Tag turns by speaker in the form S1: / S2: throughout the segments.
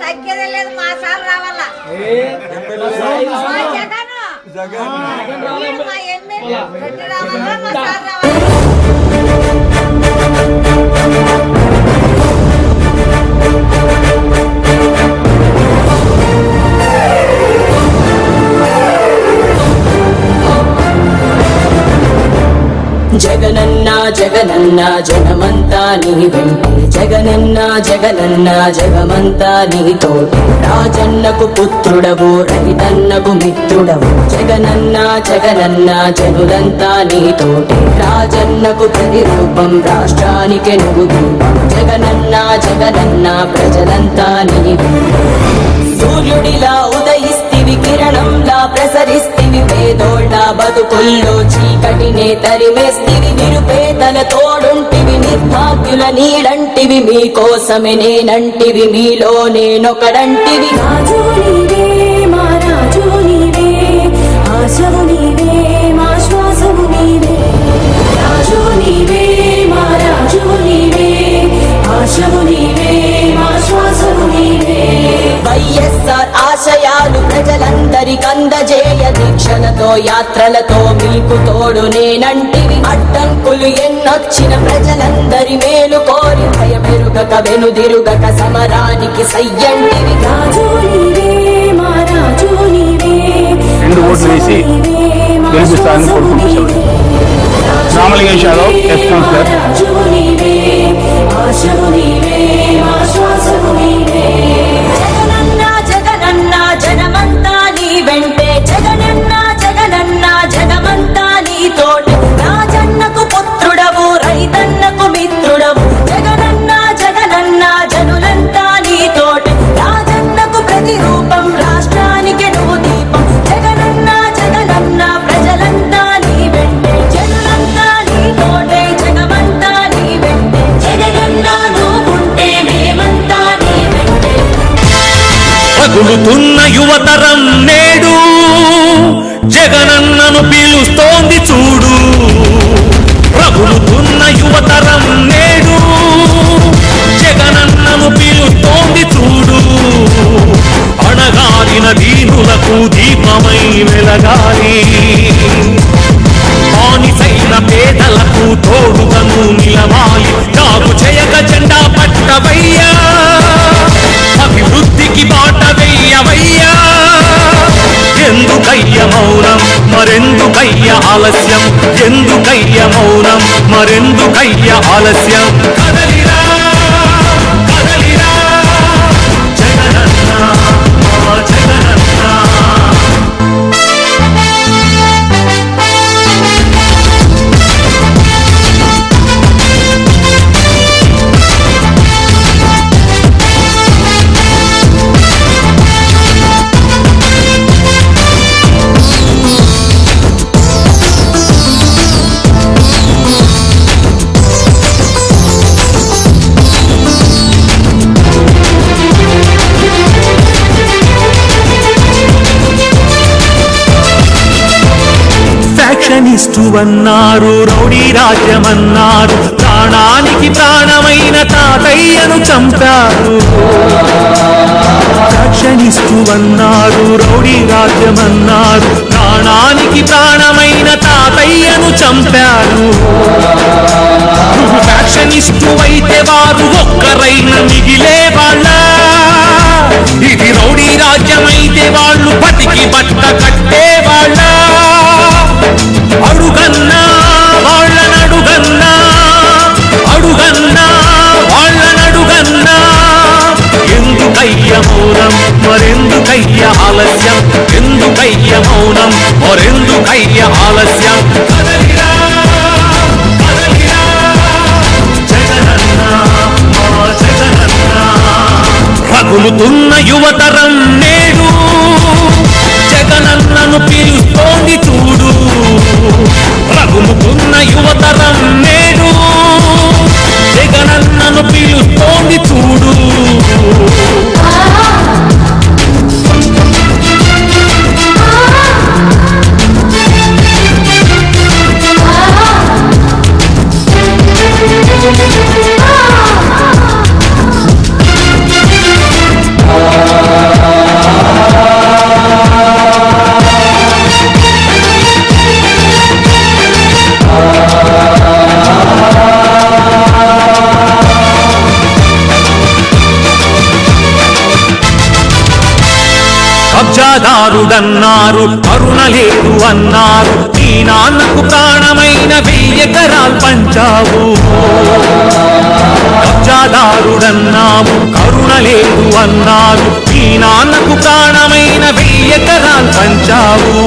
S1: తగ్గేదే లేదు మా సార్ రావాలా? జగన్. వీడు మా ఎమ్మెల్యే రెడ్డి రావాలా మా సార్ రావాలా?
S2: జగనన్న జగనన్న జగమంతా నీ వెంటే. జగనన్న జగనన్న జగమంతా నీ తోటి. రాజన్నకు పుత్రుడవు రవితన్నకు మిత్రుడవు. జగనన్న జగనన్న జనులంతా నీ తోటి. రాజన్నకు ప్రతిరూపం రాష్ట్రానికి నువ్వు రూపం. జగనన్న జగనన్న ప్రజలంతా నీ సూర్యుడిలా ఉదయిస్తివి కిరణంలా ప్రసరిస్తివి పేదోళ్ళ బతుకుల్లో చీకటినే తరిమేస్తివి నిరుపేదల తోడుంటివి నిర్భాగ్యుల నీడంటివి మీకోసమే నేనంటివి మీలో నేనొకడంటివి.
S3: రాజు నీవే మా రాజు నీవే ఆశవు నీవే మా శ్వాసవు నీవే. రాజు నీవే మా రాజు నీవే ఆశవు నీవే మా శ్వాసవు నీవే.
S2: వైఎస్ఆర్ ప్రజలందరికందజేయ దీక్షలతో యాత్రలతో మీకు తోడు నేనంటివి అడ్డంకులు ఎన్నొచ్చిన ప్రజలందరి మేలు కోరి భయమెరుగక వెనుదిరుగక సమరానికి సయ్యంటివి
S3: రాజు నీవే మా రాజు నీవే
S4: రెండు ఓట్లు వేసి గెలిపిస్తారని కోరుకుంటున్నాను.
S5: Ramalingesh Yadav, ex councillor. ఆలస్యం. ఎందుకయ్య మౌనం? మరెందుకయ్య ఆలస్యం? కదలిరా. ఫ్యాక్షనిస్టు అన్నారు రౌడీ రాజ్యమన్నారు. ప్రాణానికి ప్రాణమైన తాతయ్యను చంపారు. రక్షణిస్తువన్నారు రౌడీ రాజ్యమన్నారు. ప్రాణానికి ప్రాణమైన తాతయ్యను చంపారు. నువ్వు వారు ఒక్కరైన మిగిలే వాళ్ళ. ఇది రౌడీ రాజ్యమైతే వాళ్ళు బతికి బట్ట కట్టే వాళ్ళ అడుగన్నా వాళ్ళనడుగన్నా. అడుగన్నా వాళ్ళనడుగన్నా. ఎందుకయ్య మౌనం? మరెందుకయ్య ఆలస్యం? ఎందుకయ్య మౌనం? మరెందుకయ్య ఆలస్యం? కదలిరా కదలిరా. జగనన్న మా జగనన్న. రగులుతున్న యువతరం నేడు జగనన్నను పిలు రగులుతున్న యువతరం నేడు జగనన్నను పిలుస్తోంది చూడు. కబ్జాదారుడన్నారు కరుణ లేదు అన్నారు నీ నాన్నకు ప్రాణమైన వెయ్యకరాలు పంచావు. కబ్జాదారుడన్నావు కరుణ లేదు అన్నారు నీ నాన్నకు ప్రాణమైన వెయ్యకరాలు పంచావు.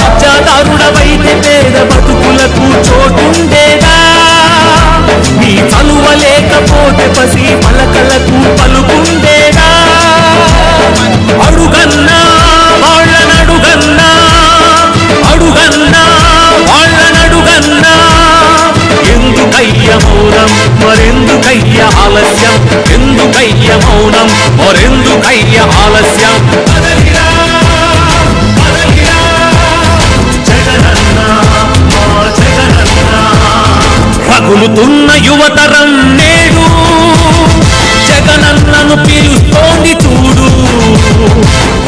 S5: కబ్జాదారుడవైతే పేద బతుకులకు చోటుండేదా? నీ చలువ లేకపోతే పసి పలకలకు పలుకుండేదా? అడుగన్నా వాళ్ళనడుగన్నా. అడుగన్నా వాళ్ళనడుగన్నా. ఎందుకయ్య మౌనం? మరెందుకయ్య ఆలస్యం? ఎందుకయ్య మౌనం? మరెందుకయ్య ఆలస్యం? యువతరం నేడు జగనన్నను పిలుస్తోంది చూడు.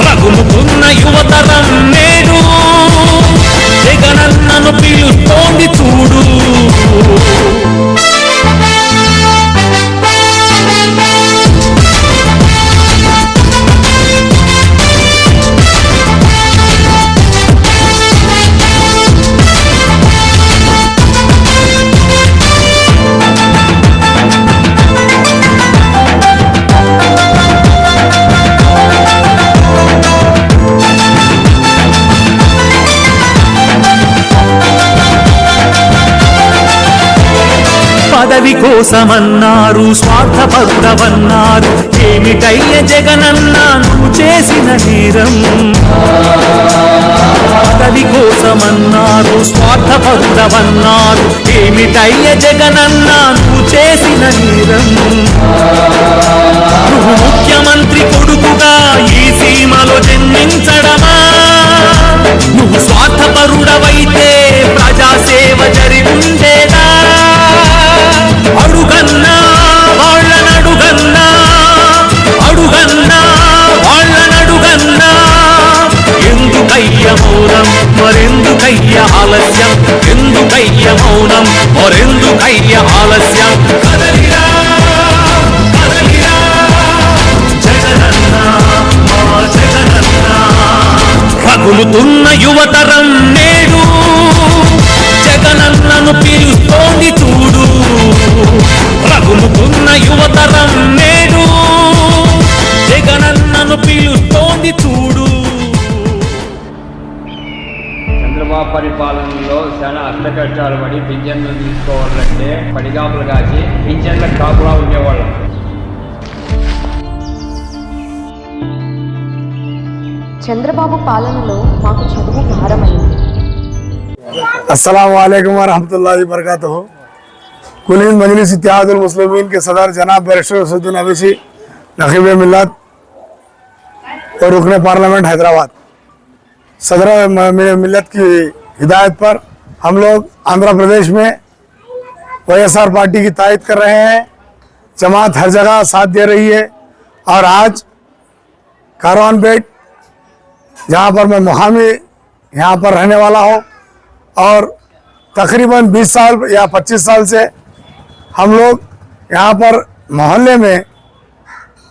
S5: రగులుతున్న యువతరం నేడు జగనన్నను పిలు పదవి కోసమన్నారు స్వార్థపరుడవన్నారు. ఏమిటయ్య జగనన్న నువ్వు చేసిన నేరం? పదవి కోసమన్నారు స్వార్థపరుడవన్నారు. ఏమిటయ్య జగనన్న నువ్వు చేసిన నేరం? నువ్వు ముఖ్యమంత్రి కొడుకుగా ఈ సీమలో జన్మించడమా? నువ్వు స్వార్థపరుడవైతే ప్రజాసేవ జరిగిందే పెరుగుతున్న యువతరం నేడు జగనన్నను పిలుస్తోంది చూడు. రగులుతున్న యువతరం నేడు జగనన్నను పిలుస్తోంది చూడు.
S6: చంద్రబాబు పరిపాలనలో చాలా అష్టకష్టాలు పడి పింఛన్లు తీసుకోవాలంటే పడిగాపులు కాచి పింఛన్ల కాపులా
S7: చంద్రబాబు పాలనలో మాకు చదువు భారమైంది
S8: अस्सलाम वालेकुम वरहमतुल्लाहि वबरकातुहू कुल हिंद मजलिस इत्तेहादुल मुस्लिमीन के सदर जनाब बैरिस्टर असदुद्दीन अवैसी नकीब मिल्लत और रुकन पार्लियामेंट हैदराबाद सदर म- म- मिल्लत की हिदायत पर हम लोग आंध्र प्रदेश में वाईएसआर पार्टी की तायद कर रहे हैं जमात हर जगह साथ दे रही है और आज कारवानपेट जहाँ पर मैं मुहामी, यहाँ पर रहने वाला हूँ और तकरीबन 20 साल या 25 साल से हम लोग यहाँ पर मोहल्ले में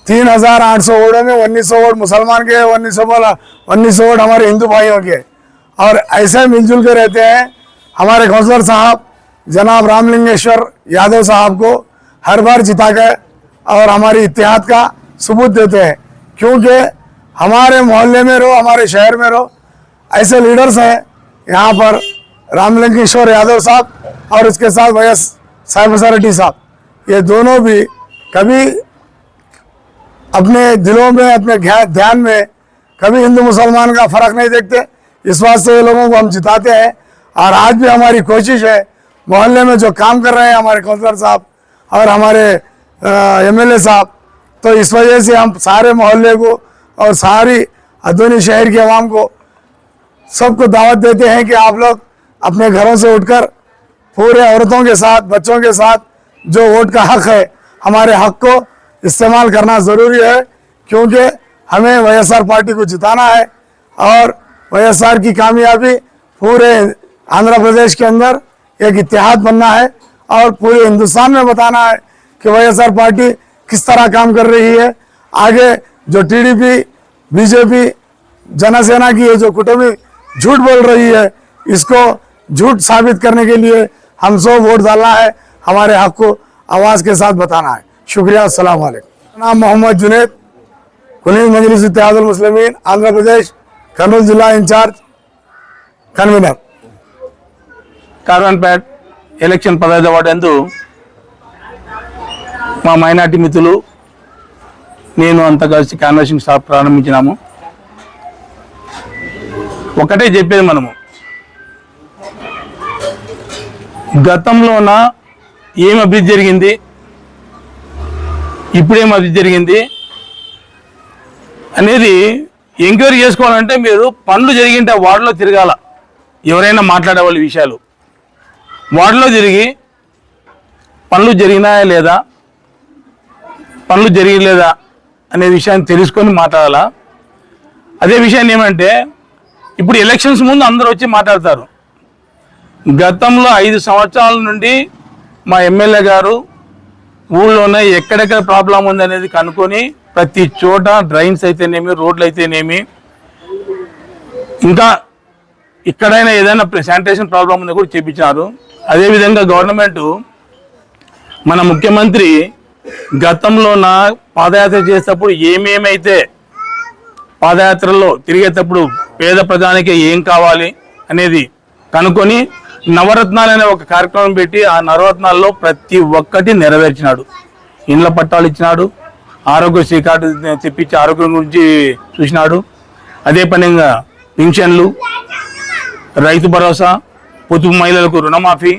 S8: तीन हज़ार आठ सौ वोटों में उन्नीस सौ वोट मुसलमान के उन्नीस सौ उन्नीस वोट हमारे हिंदू भाइयों के। और ऐसे मिलजुल के रहते हैं हमारे काउंसलर साहब, जनाब रामलिंगेश्वर यादव साहब को हर बार जिता के और हमारी इतिहाद का सबूत देते हैं। क्योंकि हमारे मोहल्ले में रहो, हमारे शहर में रहो। ऐसे लीडर्स हैं यहाँ पर रामलिंगेश्वर यादव साहब और उसके साथ वैएस साहिब रेड्डी साहब। ये दोनों भी कभी अपने दिलों में, अपने ध्यान में कभी हिंदू मुसलमान का फ़र्क नहीं देखते। इस बात से ये लोगों को हम जिताते हैं और आज भी हमारी कोशिश है मोहल्ले में जो काम कर रहे हैं हमारे कौंसलर साहब और हमारे एमएलए साहब तो इस वजह से हम सारे मोहल्ले को और सारी अदोनी शहर की आवाम को सबको दावत देते हैं कि आप लोग अपने घरों से उठकर पूरे औरतों के साथ, बच्चों के साथ जो वोट का हक है, हमारे हक को इस्तेमाल करना ज़रूरी है, क्योंकि हमें वाईएसआर पार्टी को जिताना है और वाईएसआर की कामयाबी पूरे आंध्र प्रदेश के अंदर एक इतिहाद बनना है और पूरे हिंदुस्तान में बताना है कि वाईएसआर पार्टी किस तरह काम कर रही है। आगे जो टीडीपी बीजेपी जनसेना की ये जो कुटुंबी झूठ बोल रही है इसको झूठ साबित करने के लिए हम सब वोट डालना है हमारे हक को आवाज के साथ बताना है शुक्रिया अस्सलाम वालेकुम नाम मोहम्मद जुनेद कुलीन मजलिस इत्तेहादुल मुस्लिमीन आंध्र प्रदेश कर्नूल जिला इंचार्ज कन्वीनर
S4: కార్బన్పేట్ ఎలక్షన్ పదహైదు వార్డు ఎందు మా మైనార్టీ మిత్రులు నేను అంతా కలిసి కాన్వర్సింగ్ షాప్ ప్రారంభించినాము. ఒకటే చెప్పేది మనము. గతంలోన ఏం అభివృద్ధి జరిగింది? ఇప్పుడేం అభివృద్ధి జరిగింది? అనేది ఎంక్వైరీ చేసుకోవాలంటే మీరు పనులు జరిగింటే వార్డులో తిరగాల. ఎవరైనా మాట్లాడే వాళ్ళ విషయాలు. వార్డులో తిరిగి పనులు జరిగినాయా లేదా? పనులు జరిగలేదా? అనే విషయాన్ని తెలుసుకొని మాట్లాడాలా? అదే విషయాన్ని ఏమంటే ఇప్పుడు ఎలక్షన్స్ ముందు అందరూ వచ్చి మాట్లాడతారు. గతంలో ఐదు సంవత్సరాల నుండి మా ఎమ్మెల్యే గారు ఊళ్ళోనే ఎక్కడెక్కడ ప్రాబ్లం ఉంది అనేది కనుక్కొని ప్రతి చోట డ్రైన్స్ అయితేనేమి రోడ్లు అయితేనేమి ఇంకా ఇక్కడైనా ఏదైనా శానిటేషన్ ప్రాబ్లం ఉందో కూడా చేపించారు. అదేవిధంగా గవర్నమెంట్ మన ముఖ్యమంత్రి గతంలోన పాదయాత్ర చేసేటప్పుడు ఏమేమైతే పాదయాత్రలో తిరిగేటప్పుడు పేద ప్రజానికి ఏం కావాలి అనేది కనుక్కొని నవరత్నాలు అనే ఒక కార్యక్రమం పెట్టి ఆ నవరత్నాల్లో ప్రతి ఒక్కటి నెరవేర్చినాడు. ఇండ్ల పట్టాలు ఇచ్చినాడు. ఆరోగ్యశ్రీ కార్డు తెప్పించి ఆరోగ్యం గురించి చూసినాడు. అదే పనిగా పింఛన్లు రైతు భరోసా పొదుపు మహిళలకు రుణమాఫీ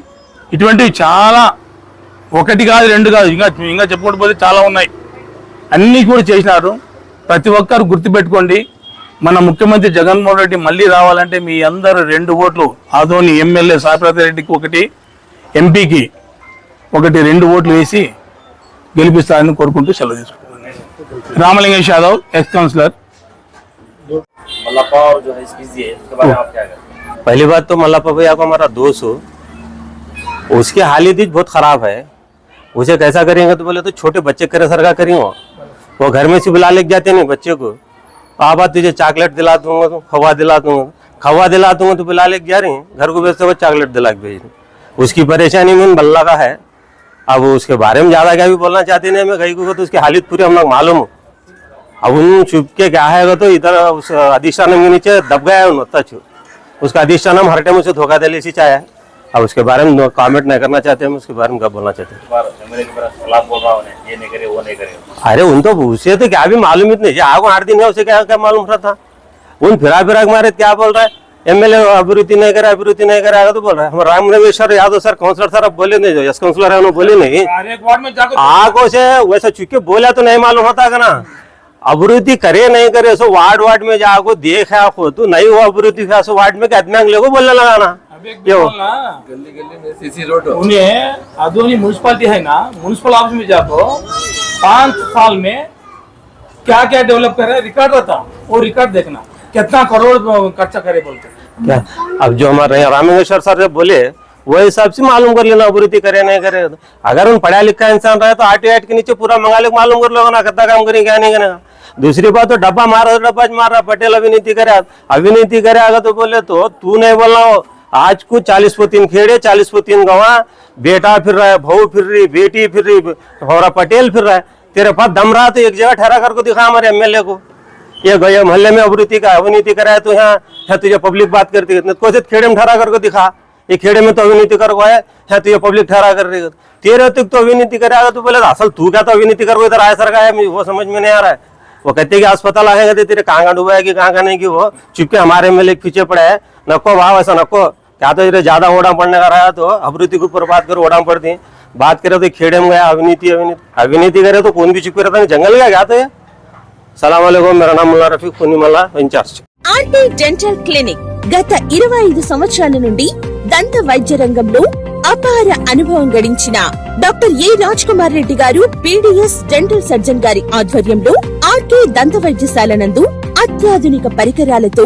S4: ఇటువంటివి చాలా ఒకటి కాదు రెండు కాదు ఇంకా ఇంకా చెప్పుకుంటూ పోతే చాలా ఉన్నాయి అన్నీ కూడా చేసినారు ప్రతి ఒక్కరు గుర్తుపెట్టుకోండి మన ముఖ్యమంత్రి జగన్మోహన్ రెడ్డి మళ్ళీ రావాలంటే మీ అందరు రెండు ఓట్లు ఆదోని ఎమ్మెల్యే సాయిప్రసాద్ రెడ్డికి ఒకటి ఎంపీకి ఒకటి రెండు ఓట్లు వేసి గెలిపిస్తారని కోరుకుంటూ సెలవు తీసుకుంటున్నాను రామలింగేష్ యాదవ్ ఎక్స్ కౌన్సిలర్
S9: मल्लापा और जो है स्पीच दिए उसके बारे में आप क्या कहें पहली बात तो मल्लापा भैया को हमारा दोस्त हो उसकी हालत ही बहुत खराब है उसे कैसा करेंगे तो बोले तो छोटे बच्चे करे सरगा करेंगे वो घर में से बुला लेके जाते नहीं बच्चे को। आबा तुझे चॉकलेट दिला दूँगा तो खवा दिला दूँगा। खवा दिला दूँगा तो बुला लेके जा रही हैं। घर को भेजते हुए चॉकलेट दिला के भेज रही। उसकी परेशानी में बल्ला का है। अब उसके बारे में ज़्यादा क्या भी बोलना चाहते नहीं मैं गई को तो उसकी हालत पूरी हम लोग मालूम। हो अब उन चुप के क्या है तो इधर उस अधिष्ठानम के नीचे दब गया है उन चुप। उसका अधिष्ठानम हर टाइम उसे धोखा दे ले चाहे। अब उसके बारे में कमेंट नहीं करना चाहते हम उसके बारे में क्या बोलना चाहते? अरे उन तो उसे तो क्या भी मालूम ही नहीं। आगो आठ दिन है उसे क्या क्या मालूम रहा था? उन फिरा फिरा मारे क्या बोल रहा है? एमएलए अभिवृद्धि नहीं करे अभिवृद्धि नहीं करेगा तो बोल रहा है। हम Ram Rameshwar Yadav sir councillor sir अब बोले नहीं जो यस काउंसलर है उन्होंने बोले नहीं। आगो से वैसा चुके बोला तो नहीं मालूम होता है ना? अभिवृद्धि करे नहीं करे सो वार्ड वार्ड में जाको देखा हो तो नहीं हुआ अभिवृद्धि हुआ सो वार्ड में कहते हैं को बोलने लगाना ये हो
S4: उन्हें अदोनी म्यूनसिपालिटी है ना म्यूनसिपल ऑफ़िस में जाको पाँच साल में क्या क्या डेवलप करे रिकॉर्ड रहता वो रिकॉर्ड देखना। कितना करोड़ खर्चा करे बोलते
S9: क्या? अब जो हमारे यहाँ रामेश्वर सर जब बोले वो हिसाब से मालूम कर लेना अभिवृद्धि करे नहीं करे। अगर उन पढ़ा लिखा इंसान रहे तो आर के नीचे पूरा मंगा ले मालूम कर लो ना कितना काम करेंगे क्या नहीं करेगा। दूसरी बात तो डब्बा मारा तो डब्बा मार रहा पटेल अभिनीति करे। अभिनीति करेगा तो बोले तो तू नहीं बोलना आज को चालीस को तीन खेड़े, चालीस को तीन गवा। बेटा फिर रहा है, बहू फिर रही, बेटी फिर रही और पटेल फिर रहा है। तेरे पास दम रहा तो एक जगह ठहरा करके दिखा हमारे एमएलए को। ये गए मोहल्ले में अभिवृद्धि का अविनीति कराया तो यहाँ, है तुझे पब्लिक बात करती है। कोई खेड़े में ठहरा करके दिखा। ये खेड़े में तो अविनीति कर है है तुझे पब्लिक ठहरा कर रही तेरे तक तो अविनीति करेगा तो बोले, असल तू क्या तो अविनीति कर इधर आया, सरकार है वो समझ में नहीं आ रहा है। वो कहते कि अस्पताल आएगा तो तेरे कहाँ कहाँ डूबा है कि कहाँ कहाँ नहीं, कि वो चुपके हमारे एमएलए पीछे पड़े है। नको भाव, ऐसा नको क्या तो इधर ज्यादा ओढ़ा पड़ने का रहा तो अभिवृद्धि के ऊपर बात करो ओढ़ा पड़ती बात करे तो खेड़े में गया अविनीति अविनीति अविनीति करे तो कौन भी चुप रहता है जंगल गया क्या तो ये सलाम वालेकुम मेरा नाम मुल्ला रफीक खुनी मल्ला इंचार्ज
S2: ఆర్టీ డెంటల్ క్లినిక్ గత ఇరవై ఐదు సంవత్సరాల నుండి దంత వైద్య రంగంలో అపార అనుభవం గడించిన డాక్టర్ ఏ రాజ్ కుమార్ రెడ్డి గారు పీడిఎస్ డెంటల్ సర్జన్ గారి ఆధ్వర్యంలో ఆర్కే దంత వైద్యశాల నందు అత్యాధునిక పరికరాలతో